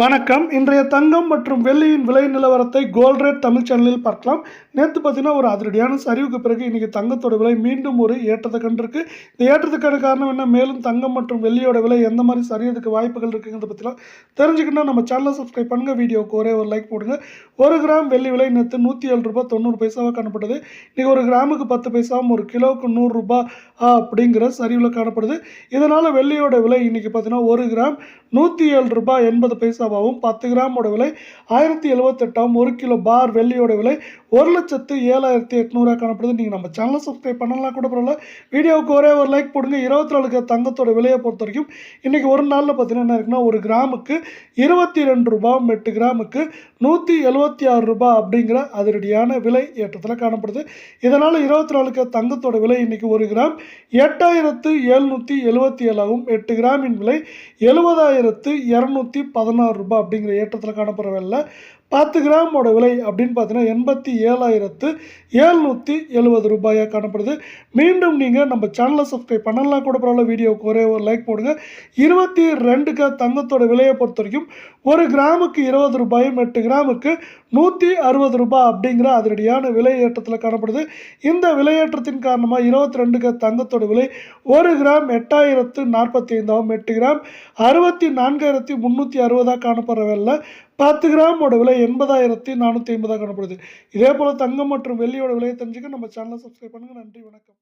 வணக்கம். இன்றைய தங்கம் மற்றும் வெள்ளியின் விலை நிலவரத்தை கோல்ட் ரேட் தமிழ் சேனலில் பார்க்கலாம். நேற்று பார்த்தீங்கன்னா ஒரு அதிரடியான சரிவுக்கு பிறகு இன்றைக்கி தங்கத்தோட விலை மீண்டும் ஒரு ஏற்றத்தை கண்டிருக்கு. இந்த ஏற்றத்துக்கான காரணம் என்ன? மேலும் தங்கம் மற்றும் வெள்ளியோட விலை எந்த மாதிரி சரியதுக்கு வாய்ப்புகள் இருக்குங்கிறத பற்றிலாம் தெரிஞ்சுக்கணும்னா நம்ம சேனலை சப்ஸ்கிரைப் பண்ணுங்கள் வீடியோக்கு ஒரே ஒரு லைக் போடுங்க. ஒரு கிராம் வெள்ளி விலை நேற்று நூற்றி ஏழு ரூபாய் தொண்ணூறு பைசாவாக காணப்படுது இன்றைக்கி ஒரு கிராமுக்கு பத்து பைசாவும் ஒரு கிலோவுக்கு நூறுரூபா அப்படிங்கிற சரிவில் காணப்படுது. இதனால் வெள்ளியோட விலை இன்றைக்கி பார்த்தீங்கன்னா ஒரு கிராம் நூற்றி ஏழு ரூபாய் எண்பது ரூபாவும் பத்து கிராமோட விலை ஆயிரத்தி எழுபத்தெட்டாவும் ஒரு கிலோ பார் வெள்ளியோட விலை ஒரு லட்சத்து ஏழாயிரத்தி எட்நூறுவா காணப்படுது. நீங்கள் நம்ம சேனலை சப்ஸ்கிரைப் பண்ணலாம் கூட பரவாயில்ல. வீடியோவுக்கு ஒரே ஒரு லைக் போடுங்க. இருபத்தி நாலுக்கு தங்கத்தோட விலையை பொறுத்த வரைக்கும் இன்றைக்கி ஒரு நாளில் பார்த்தீங்கன்னா என்ன இருக்குன்னா ஒரு கிராமுக்கு இருபத்தி ரெண்டு ரூபாயும் எட்டு கிராமுக்கு நூற்றி எழுபத்தி ஆறு ரூபாய் அப்படிங்கிற அதிரடியான விலை ஏற்றத்தில் காணப்படுது. இதனால் இருபத்தி நாலுக்கு தங்கத்தோட விலை இன்றைக்கி ஒரு கிராம் எட்டாயிரத்து எழுநூற்றி எழுபத்தி ஏழாகவும் எட்டு கிராமின் விலை எழுபதாயிரத்து இரநூத்தி பதினாறு ரூபாய் அப்படிங்கிற ஏற்றத்தில் காணப்படுற விலை பத்து கிராமோட விலை அப்படின்னு பார்த்தீங்கன்னா எண்பத்தி ஏழாயிரத்து ஏழ்நூற்றி எழுபது ரூபாயாக காணப்படுது. மீண்டும் நீங்கள் நம்ம சேனலை சப்ஸ்கிரைப் பண்ணலாம் கூட பரவாயில்ல வீடியோவுக்கு ஒரே ஒரு லைக் போடுங்க. இருபத்தி ரெண்டுக்கு தங்கத்தோட விலையை பொறுத்த வரைக்கும் ஒரு கிராமுக்கு இருபது ரூபாயும் எட்டு கிராமுக்கு நூற்றி அறுபது ரூபாய் அப்படிங்கிற அதிரடியான விலை ஏற்றத்தில் காணப்படுது. இந்த விலையேற்றத்தின் காரணமாக இருபத்தி ரெண்டுக்கு தங்கத்தோட விலை ஒரு கிராம் எட்டாயிரத்து நாற்பத்தி ஐந்தாகவும் எட்டு கிராம் அறுபத்தி நான்காயிரத்தி முந்நூற்றி அறுபதாக காணப்படுற வேலை பத்து கிராமோட விலை எண்பதாயிரத்தி நானூற்றி ஐம்பதாக காணப்படுது. இதே போல் தங்கம் மற்றும் வெள்ளியோட விலையை தெரிஞ்சுக்க நம்ம சேனலை சப்ஸ்கிரைப் பண்ணுங்கள் நன்றி வணக்கம்.